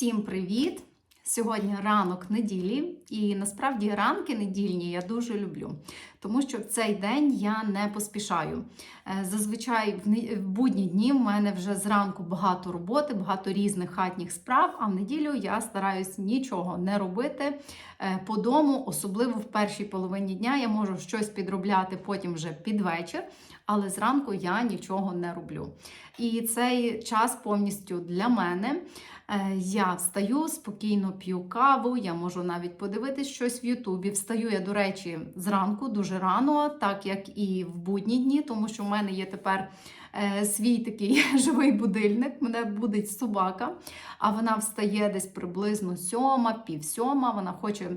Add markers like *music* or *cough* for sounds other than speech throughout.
Всім привіт! Сьогодні ранок неділі, і насправді ранки недільні я дуже люблю, тому що в цей день я не поспішаю. Е, Зазвичай в будні дні в мене вже зранку багато роботи, багато різних хатніх справ. А в неділю я стараюсь нічого не робити е, по дому, особливо в першій половині дня. Я можу щось підробляти потім вже під вечір, але зранку я нічого не роблю. І цей час повністю для мене. Е, Я встаю, спокійно п'ю каву, я можу навіть подивитись щось в Ютубі. Встаю я, до речі, зранку дуже рано, так як і в будні дні, тому що в мене є тепер е, свій такий *laughs* живий будильник. Мене будить собака, а вона встає десь приблизно сьома, пів сьома. Вона хоче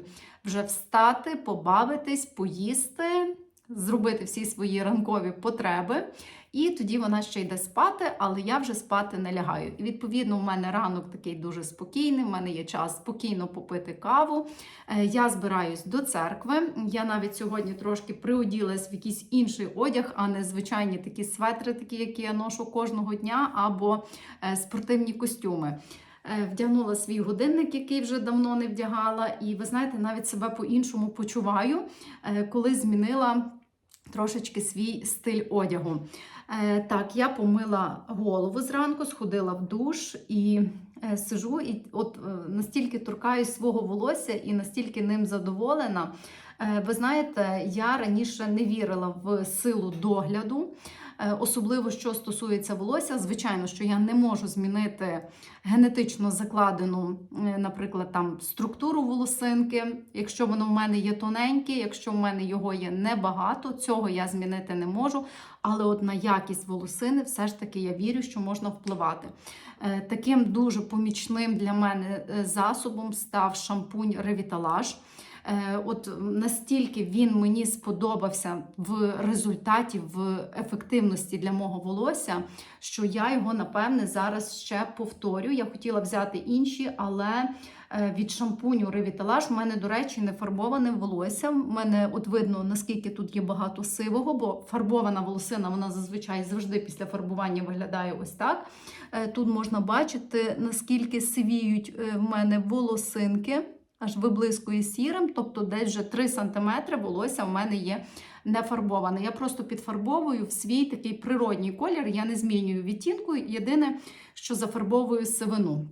вже встати, побавитись, поїсти. Зробити всі свої ранкові потреби, і тоді вона ще йде спати, але я вже спати не лягаю. І відповідно, у мене ранок такий дуже спокійний. У мене є час спокійно попити каву. Е, Я збираюсь до церкви. Я навіть сьогодні трошки приоділась в якийсь інший одяг, а не звичайні такі светри, такі, які я ношу кожного дня, або е, спортивні костюми. Е, Вдягнула свій годинник, який вже давно не вдягала, і ви знаєте, навіть себе по-іншому почуваю, коли змінила трошечки свій стиль одягу. Е, Так, я помила голову зранку, сходила в душ і е, сижу, і от е, настільки торкаюсь свого волосся і настільки ним задоволена. Ви знаєте, я раніше не вірила в силу догляду. Е, Особливо що стосується волосся, звичайно, що я не можу змінити генетично закладену, е, наприклад, там структуру волосинки. Якщо воно в мене є тоненьке, якщо в мене його є небагато, цього я змінити не можу. Але от на якість волосини все ж таки я вірю, що можна впливати. Е, Таким дуже помічним для мене засобом став шампунь Ревіталаж. Е, От настільки він мені сподобався в результаті, в ефективності для мого волосся, що я його напевне зараз ще повторю. Я хотіла взяти інші, але е, від шампуню Revitalash в мене, до речі, не фарбоване волосся. В мене от видно, наскільки тут є багато сивого, бо фарбована волосина вона зазвичай завжди після фарбування виглядає ось так. Е, Тут можна бачити, наскільки сивіють в мене волосинки аж виблискує сірим, тобто десь вже 3 см волосся в мене є не фарбоване. Я просто підфарбовую в свій такий природній колір, я не змінюю відтінку. Єдине, що зафарбовую сивину.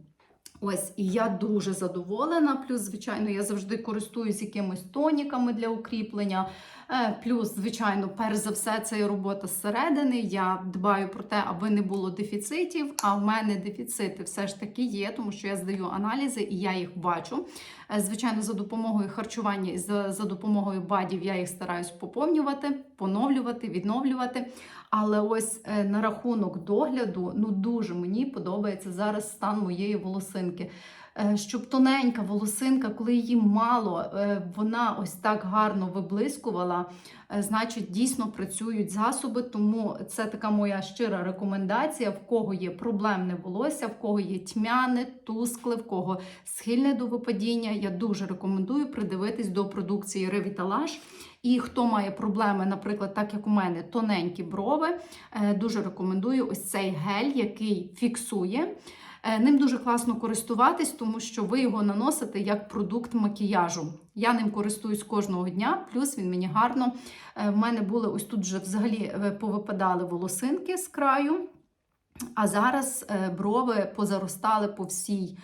Ось, і я дуже задоволена. Плюс, звичайно, я завжди користуюсь якимись тоніками для укріплення. Е, Плюс, звичайно, перш за все, це є робота зсередини. Я дбаю про те, аби не було дефіцитів. А в мене дефіцити все ж таки є, тому що я здаю аналізи і я їх бачу. Е, Звичайно, за допомогою харчування і за, за допомогою бадів я їх стараюсь поповнювати, поновлювати, відновлювати. Але ось е, на рахунок догляду, ну дуже мені подобається зараз стан моєї волосинки. Е, Щоб тоненька волосинка, коли її мало, е, вона ось так гарно виблискувала, е, значить дійсно працюють засоби. Тому це така моя щира рекомендація. В кого є проблемне волосся, в кого є тьмяне, тускле, в кого схильне до випадіння. Я дуже рекомендую придивитись до продукції Revitalash. І хто має проблеми, наприклад, так як у мене тоненькі брови, дуже рекомендую ось цей гель, який фіксує. Е, Ним дуже класно користуватись, тому що ви його наносите як продукт макіяжу. Я ним користуюсь кожного дня, плюс він мені гарно. Е, В мене були ось тут вже взагалі е, повипадали волосинки з краю, а зараз брови позаростали по всій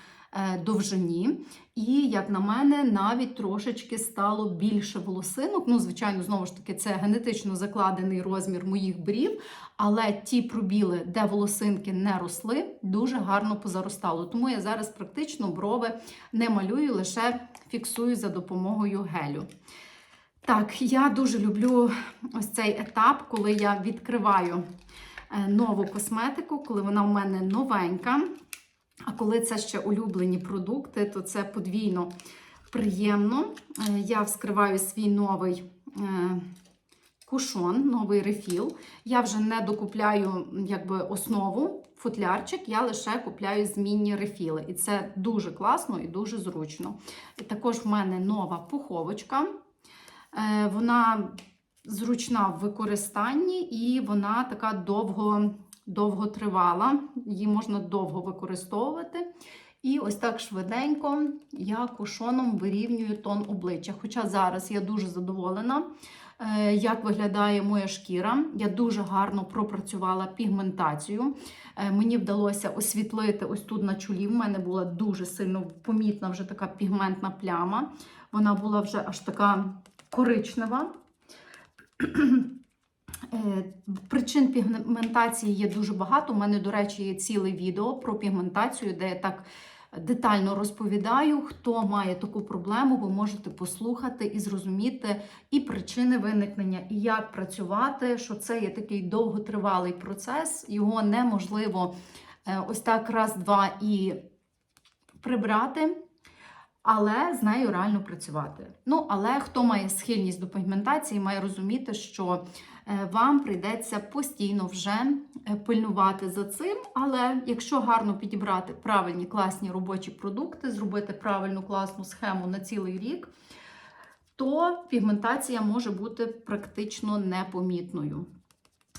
довжині. І, як на мене, навіть трошечки стало більше волосинок. Ну, звичайно, знову ж таки, це генетично закладений розмір моїх брів, але ті пробіли, де волосинки не росли, дуже гарно позаростало. Тому я зараз практично брови не малюю, лише фіксую за допомогою гелю. Так, я дуже люблю ось цей етап, коли я відкриваю е, нову косметику, коли вона в мене новенька. А коли це ще улюблені продукти, то це подвійно приємно. Е, Я вскриваю свій новий е, кушон, новий рефіл. Я вже не докупляю якби, основу, футлярчик, я лише купляю змінні рефіли. І це дуже класно і дуже зручно. І також в мене нова пуховочка. Е, Вона зручна в використанні і вона така довго, довго тривала. Її можна довго використовувати. І ось так швиденько я кушоном вирівнюю тон обличчя. Хоча зараз я дуже задоволена, е, як виглядає моя шкіра. Я дуже гарно пропрацювала пігментацію. Е, Мені вдалося освітлити ось тут на чолі. В мене була дуже сильно помітна вже така пігментна пляма. Вона була вже аж така коричнева. Е, Причин пігментації є дуже багато. У мене, до речі, є ціле відео про пігментацію, де я так детально розповідаю, хто має таку проблему, ви можете послухати і зрозуміти і причини виникнення, і як працювати, що це є такий довготривалий процес, його неможливо е, ось так раз-два і прибрати. Але з нею реально працювати. Ну, але хто має схильність до пігментації, має розуміти, що вам прийдеться постійно вже е, пильнувати за цим. Але якщо гарно підібрати правильні класні робочі продукти, зробити правильну класну схему на цілий рік, то пігментація може бути практично непомітною.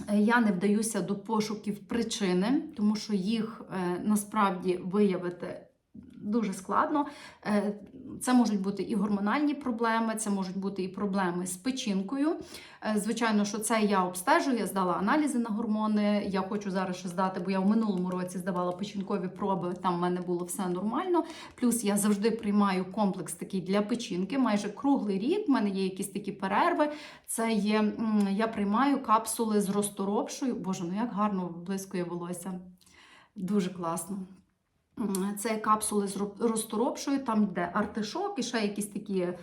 Е, Я не вдаюся до пошуків причини, тому що їх е, насправді виявити дуже складно. Е, Це можуть бути і гормональні проблеми, це можуть бути і проблеми з печінкою. Е, Звичайно, що це я обстежую, я здала аналізи на гормони. Я хочу зараз ще здати, бо я в минулому році здавала печінкові проби, там в мене було все нормально. Плюс я завжди приймаю комплекс такий для печінки, майже круглий рік. в мене є якісь такі перерви. Це є, я приймаю капсули з розторопшою. Боже, ну як гарно блискує волосся. Дуже класно. Це капсули з ро- розторопшою, там йде артишок і ще якісь такі е,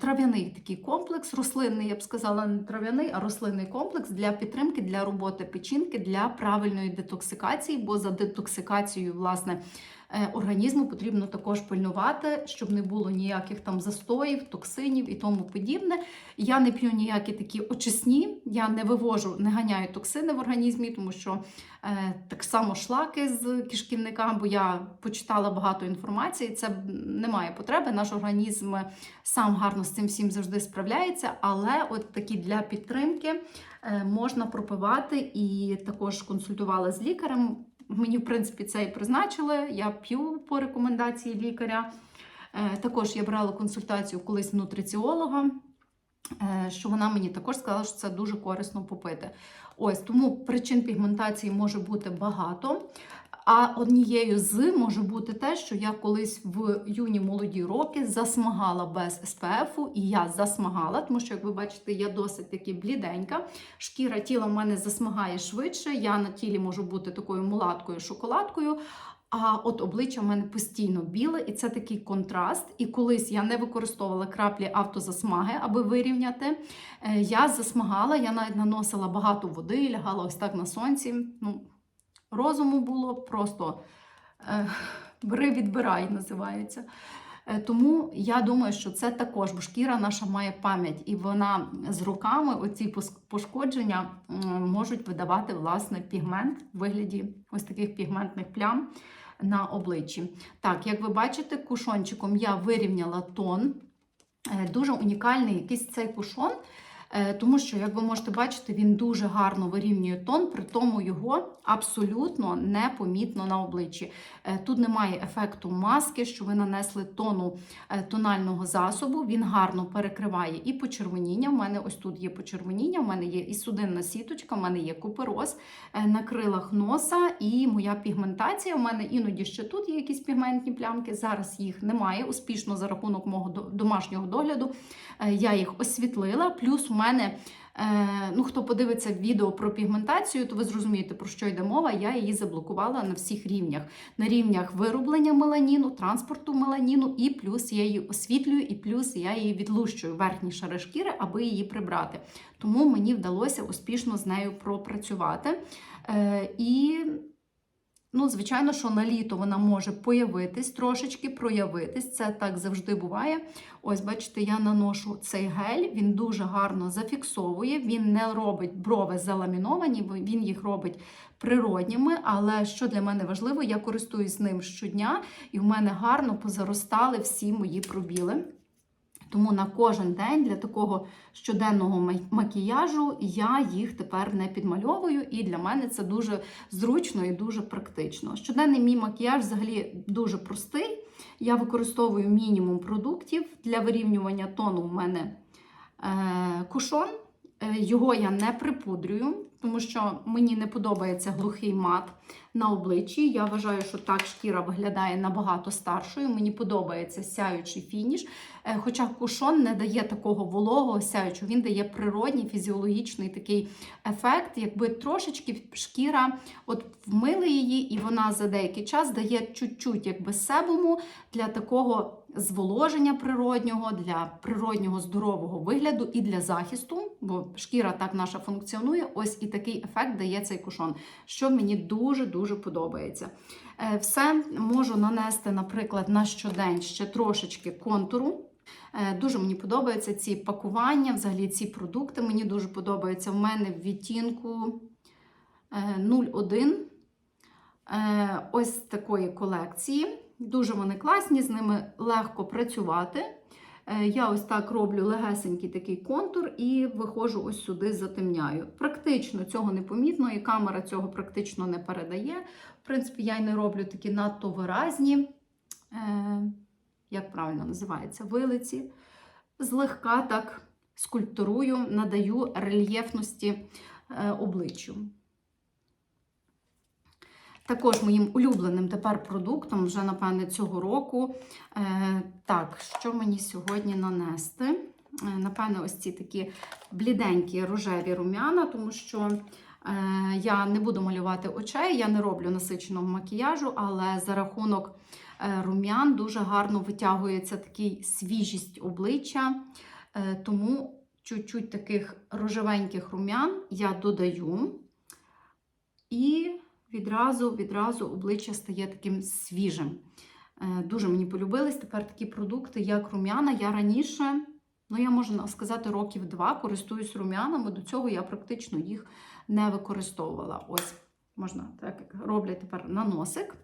трав'яний такий комплекс, рослинний, я б сказала, не трав'яний, а рослинний комплекс для підтримки, для роботи печінки, для правильної детоксикації, бо за детоксикацією, власне, організму потрібно також пильнувати, щоб не було ніяких там застоїв, токсинів і тому подібне. Я не п'ю ніякі такі очисні, я не вивожу, не ганяю токсини в організмі, тому що е, так само шлаки з кишківника, бо я почитала багато інформації. Це немає потреби. Наш організм сам гарно з цим всім завжди справляється, але от такі для підтримки е, можна пропивати і також консультувала з лікарем. Мені, в принципі, це і призначили. Я п'ю по рекомендації лікаря. Е, Також я брала консультацію колись нутриціолога, е, що вона мені також сказала, що це дуже корисно попити. Ось тому причин пігментації може бути багато. А однією з може бути те, що я колись в юні молоді роки засмагала без СПФу, і я засмагала, тому що, як ви бачите, я досить таки бліденька. Шкіра тіла в мене засмагає швидше. Я на тілі можу бути такою мулаткою, шоколадкою. А от обличчя в мене постійно біле, і це такий контраст. І колись я не використовувала краплі автозасмаги, аби вирівняти. Е, Я засмагала, я навіть наносила багато води, лягала ось так на сонці. Ну, розуму було просто е, бери, відбирай, називається. Е, Тому я думаю, що це також, бо шкіра наша має пам'ять, і вона з роками оці пошкодження можуть видавати власне пігмент в вигляді ось таких пігментних плям на обличчі. Так, як ви бачите, кушончиком я вирівняла тон. Е, Дуже унікальний якийсь цей кушон. Е, Тому що, як ви можете бачити, він дуже гарно вирівнює тон, при тому його абсолютно непомітно на обличчі. Е, Тут немає ефекту маски, що ви нанесли тону е, тонального засобу. Він гарно перекриває і почервоніння. У мене ось тут є почервоніння, у мене є і судинна сіточка, у мене є купероз на крилах носа і моя пігментація. У мене іноді ще тут є якісь пігментні плямки. Зараз їх немає. Успішно за рахунок мого домашнього догляду. Я їх освітлила. Плюс у мене, е, ну хто подивиться відео про пігментацію, то ви зрозумієте, про що йде мова. Я її заблокувала на всіх рівнях. На рівнях вироблення меланіну, транспорту меланіну, і плюс я її освітлюю, і плюс я її відлущую верхні шари шкіри, аби її прибрати. Тому мені вдалося успішно з нею пропрацювати. Е, І Ну, звичайно, що на літо вона може появитись трошечки, проявитись. Це так завжди буває. Ось, бачите, я наношу цей гель, він дуже гарно зафіксовує, він не робить брови заламіновані, він їх робить природніми. Але що для мене важливо, я користуюсь ним щодня, і в мене гарно позаростали всі мої пробіли. Тому на кожен день для такого щоденного макіяжу я їх тепер не підмальовую, і для мене це дуже зручно і дуже практично. Щоденний мій макіяж взагалі дуже простий. Я використовую мінімум продуктів для вирівнювання тону. У мене е, кушон. Е, Його я не припудрюю, тому що мені не подобається глухий мат на обличчі. Я вважаю, що так шкіра виглядає набагато старшою. Мені подобається сяючий фініш. Е, Хоча кушон не дає такого вологого сяючого, він дає природній фізіологічний такий ефект, якби трошечки шкіра от вмили її, і вона за деякий час дає чуть-чуть якби себуму для такого зволоження природнього, для природнього здорового вигляду і для захисту, бо шкіра так наша функціонує. Ось і такий ефект дає цей кушон, що мені дуже-дуже подобається. Е, Все можу нанести, наприклад, на щодень ще трошечки контуру. Е, Дуже мені подобаються ці пакування, взагалі ці продукти. Мені дуже подобаються. В мене в відтінку е, 01 е, ось такої колекції. Дуже вони класні, з ними легко працювати. Е, Я ось так роблю легесенький такий контур і виходжу ось сюди, затемняю. Практично цього не помітно, і камера цього практично не передає. В принципі, я й не роблю такі надто виразні, е, як правильно називається, вилиці. Злегка так скульптурую, надаю рельєфності е, обличчю. Також моїм улюбленим тепер продуктом, вже, напевне, цього року. Е, так, що мені сьогодні нанести? Е, напевне, ось ці такі бліденькі рожеві рум'яна, тому що е, я не буду малювати очей, я не роблю насиченого макіяжу, але за рахунок рум'ян дуже гарно витягується такий свіжість обличчя. Тому чуть-чуть таких рожевеньких рум'ян я додаю. І відразу, відразу обличчя стає таким свіжим. Е, Дуже мені полюбились тепер такі продукти, як рум'яна. Я раніше, ну я можу сказати, років два користуюсь рум'янами. До цього я практично їх не використовувала. Ось, можна так роблять тепер на носик.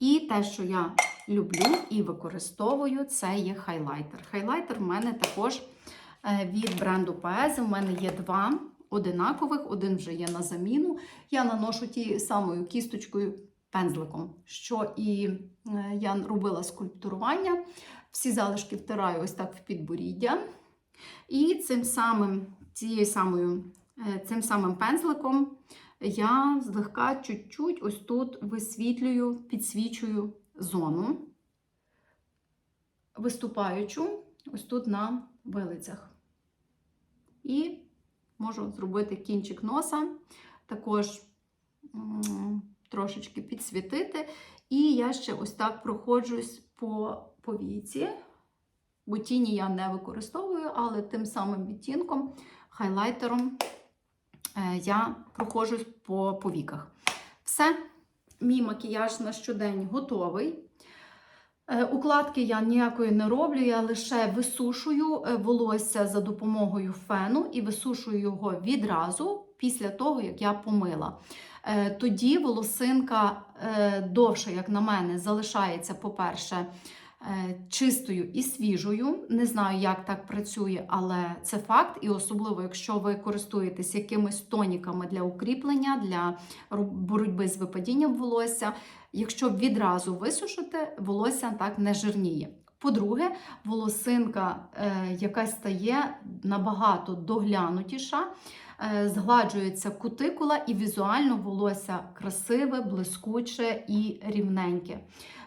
І те, що я люблю і використовую, це є хайлайтер. Хайлайтер в мене також е, від бренду Paese. У мене є два одинакових, один вже є на заміну. Я наношу тією самою кісточкою пензликом, що і е, я робила скульптурування. Всі залишки втираю ось так в підборіддя. І цим самим, цією самою, е, цим самим пензликом я злегка чуть-чуть ось тут висвітлюю, підсвічую зону, виступаючу ось тут на вилицях. І можу зробити кінчик носа, також трошечки підсвітити. І я ще ось так проходжусь по повіці. Бо тіні я не використовую, але тим самим відтінком, хайлайтером е, я проходжусь по повіках. Все, мій макіяж на щодень готовий. Е, Укладки я ніякої не роблю, я лише висушую е, волосся за допомогою фену і висушую його відразу після того, як я помила. Е, Тоді волосинка довше, як на мене, залишається, по-перше, чистою і свіжою. Не знаю, як так працює, але це факт. І особливо, якщо ви користуєтесь якимись тоніками для укріплення, для боротьби з випадінням волосся. Якщо відразу висушите, волосся так не жирніє. По-друге, волосинка е, якась стає набагато доглянутіша, е, згладжується кутикула і візуально волосся красиве, блискуче і рівненьке.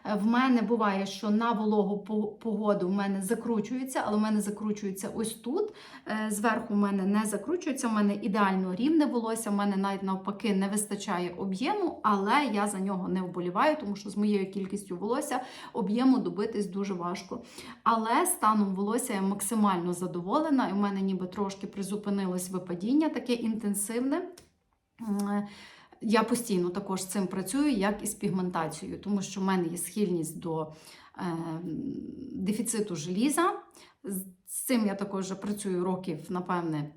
Е, В мене буває, що на вологу погоду в мене закручується, але в мене закручується ось тут. Е, Зверху в мене не закручується, в мене ідеально рівне волосся, в мене навіть навпаки не вистачає об'єму, але я за нього не вболіваю, тому що з моєю кількістю волосся об'єму добитись дуже важко. Але станом волосся я максимально задоволена, і в мене ніби трошки призупинилось випадіння, таке інтенсивне. Я постійно також з цим працюю, як і з пігментацією, тому що в мене є схильність до е, дефіциту желіза. З цим я також працюю років, напевне,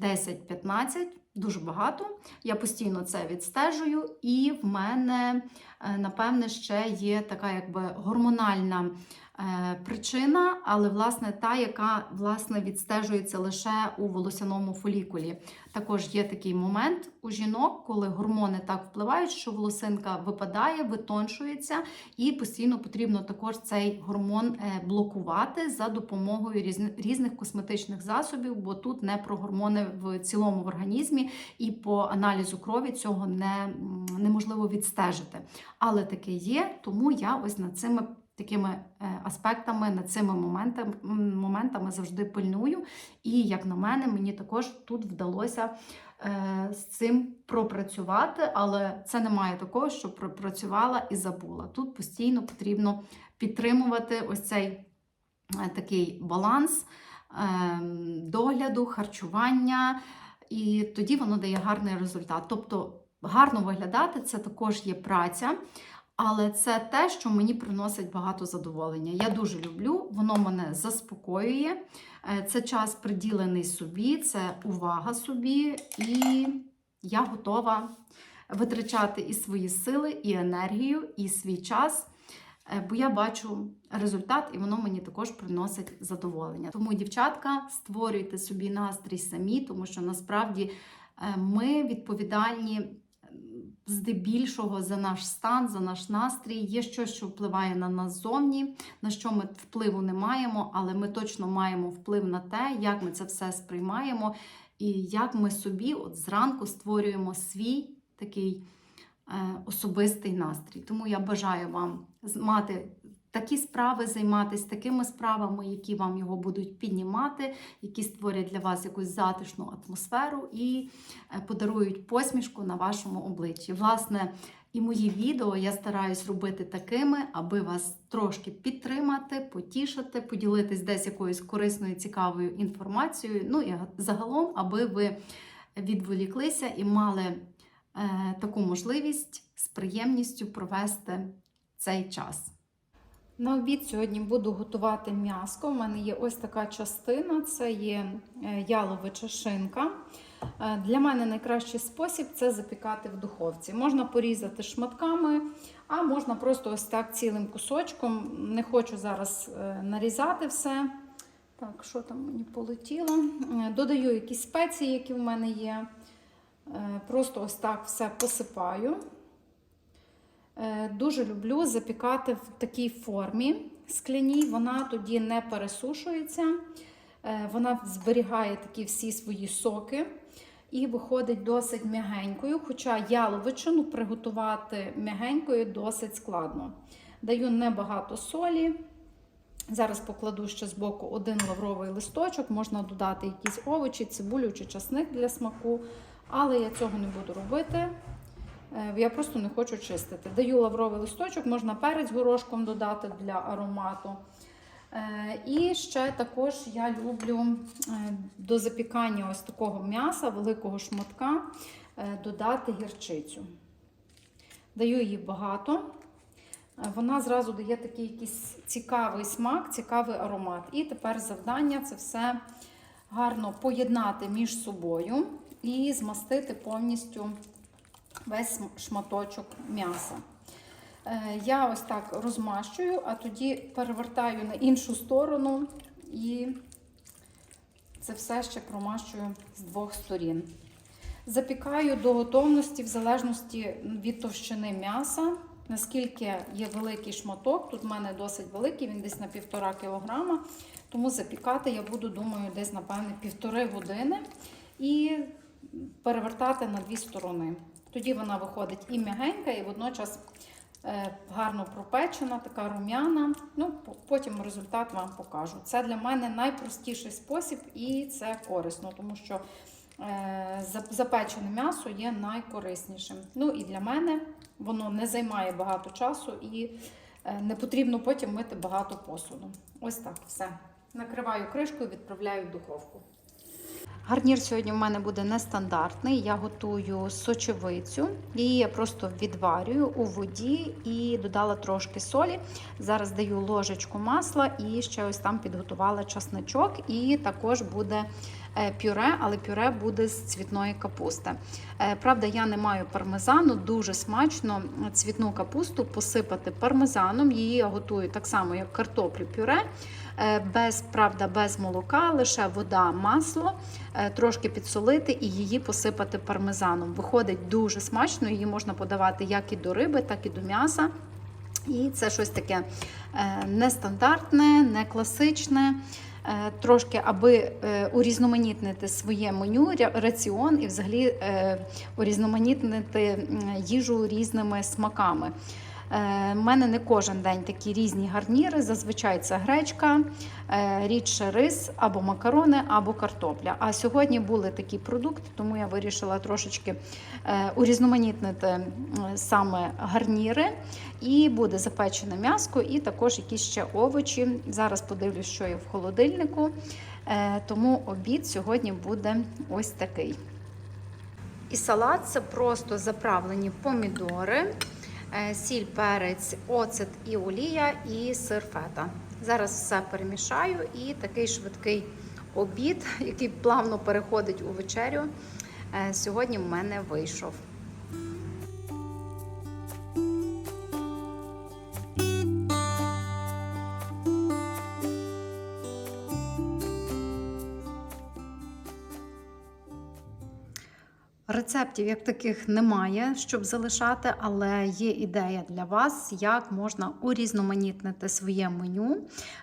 10-15, дуже багато. Я постійно це відстежую, і в мене, е, напевне, ще є така якби гормональна причина, але власне та, яка власне відстежується лише у волосяному фолікулі. Також є такий момент у жінок, коли гормони так впливають, що волосинка випадає, витоншується, і постійно потрібно також цей гормон е, блокувати за допомогою різних косметичних засобів, бо тут не про гормони в цілому в організмі, і по аналізу крові цього не, неможливо відстежити. Але таке є, тому я ось над цими такими е, аспектами, над цими моментами, моментами завжди пильную. І, як на мене, мені також тут вдалося е, з цим пропрацювати, але це немає такого, що пропрацювала і забула. Тут постійно потрібно підтримувати ось цей е, такий баланс е, догляду, харчування, і тоді воно дає гарний результат. Тобто гарно виглядати це також є праця. Але це те, що мені приносить багато задоволення. Я дуже люблю, воно мене заспокоює. Е, Це час приділений собі, це увага собі, і я готова витрачати і свої сили, і енергію, і свій час. е, Бо я бачу результат, і воно мені також приносить задоволення. Тому, дівчатка, створюйте собі настрій самі, тому що насправді е, ми відповідальні здебільшого за наш стан, за наш настрій. Є щось, що впливає на нас зовні, на що ми впливу не маємо, але ми точно маємо вплив на те, як ми це все сприймаємо, і як ми собі от зранку створюємо свій такий е, особистий настрій. Тому я бажаю вам мати. Такі справи займатися такими справами, які вам його будуть піднімати, які створять для вас якусь затишну атмосферу і е, подарують посмішку на вашому обличчі. Власне, і мої відео я стараюсь робити такими, аби вас трошки підтримати, потішити, поділитись десь якоюсь корисною, цікавою інформацією. Ну і загалом, аби ви відволіклися і мали е, таку можливість з приємністю провести цей час. На обід сьогодні буду готувати м'яско. У мене є ось така частина це є е, яловича шинка. Е, Для мене найкращий спосіб це запікати в духовці. Можна порізати шматками, а можна просто ось так цілим кусочком. Не хочу зараз е, нарізати все. Так, що там мені полетіло? Додаю якісь спеції, які в мене є. Просто ось так все посипаю. Е, Дуже люблю запікати в такій формі скляній. Вона тоді не пересушується, Е, вона зберігає такі всі свої соки і виходить досить м'ягенькою. Хоча яловичину приготувати м'ягенькою досить складно. Даю небагато солі. Зараз покладу ще з боку один лавровий листочок, можна додати якісь овочі, цибулю чи часник для смаку, але я цього не буду робити. Е, Я просто не хочу чистити. Даю лавровий листочок, можна перець горошком додати для аромату. Е, І ще також я люблю е, до запікання ось такого м'яса, великого шматка, додати гірчицю. Даю її багато. Вона зразу дає такий якийсь цікавий смак, цікавий аромат. І тепер завдання це все гарно поєднати між собою і змастити повністю весь шматочок м'яса. Е, Я ось так розмащую, а тоді перевертаю на іншу сторону і це все ще промащую з двох сторін. Запікаю до готовності в залежності від товщини м'яса. Наскільки є великий шматок, тут в мене досить великий, він десь на півтора кілограма. Тому запікати я буду, думаю, десь, напевне, півтори години і перевертати на дві сторони. Тоді вона виходить і м'ягенька, і водночас е, гарно пропечена, така рум'яна. Ну, потім результат вам покажу. Це для мене найпростіший спосіб і це корисно, тому що е, запечене м'ясо є найкориснішим. Ну і для мене воно не займає багато часу і е, не потрібно потім мити багато посуду. Ось так, все. Накриваю кришкою, відправляю в духовку. Гарнір сьогодні в мене буде нестандартний. Я готую сочевицю. Її я просто відварюю у воді і додала трошки солі. Зараз даю ложечку масла і ще ось там підготувала часничок. І також буде е, пюре, але пюре буде з цвітної капусти. Е, Правда, я не маю пармезану, дуже смачно цвітну капусту посипати пармезаном. Її я готую так само, як картоплю пюре. Е, Без правда, без молока, лише вода, масло, е, трошки підсолити і її посипати пармезаном. Виходить дуже смачно, її можна подавати як і до риби, так і до м'яса. І це щось таке е, нестандартне, не класичне. Трошки, аби урізноманітнити своє меню, раціон і взагалі урізноманітнити їжу різними смаками. У мене не кожен день такі різні гарніри. Зазвичай це гречка, е, рідше рис або макарони, або картопля. А сьогодні були такі продукти, тому я вирішила трошечки е, урізноманітнити саме гарніри. І буде запечене м'яско, і також якісь ще овочі. Зараз подивлюсь, що є в холодильнику. Е, Тому обід сьогодні буде ось такий. І салат це просто заправлені помідори, е, сіль, перець, оцет і олія, і сир фета. Зараз все перемішаю і такий швидкий обід, *laughs* який плавно переходить у вечерю. е, Сьогодні в мене вийшов. Рецептів як таких немає, щоб залишати, але є ідея для вас, як можна урізноманітнити своє меню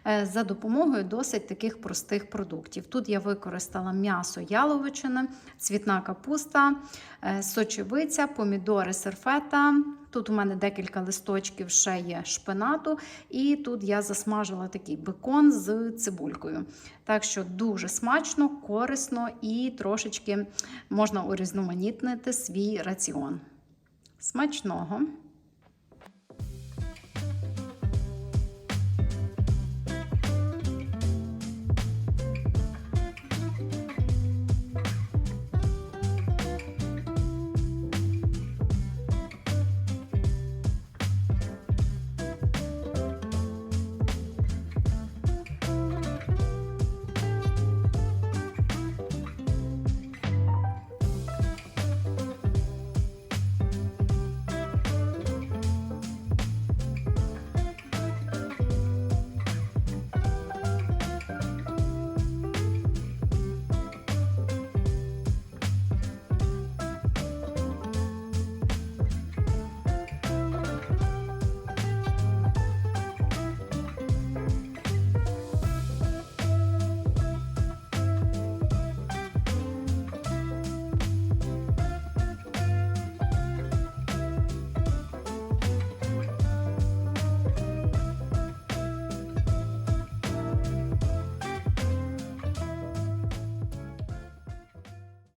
е, за допомогою досить таких простих продуктів. Тут я використала м'ясо яловичини, цвітна капуста, е, сочевиця, помідори, серфета. Тут у мене декілька листочків ще є шпинату, і тут я засмажила такий бекон з цибулькою. Так що дуже смачно, корисно і трошечки можна урізноманітнити свій раціон. Смачного!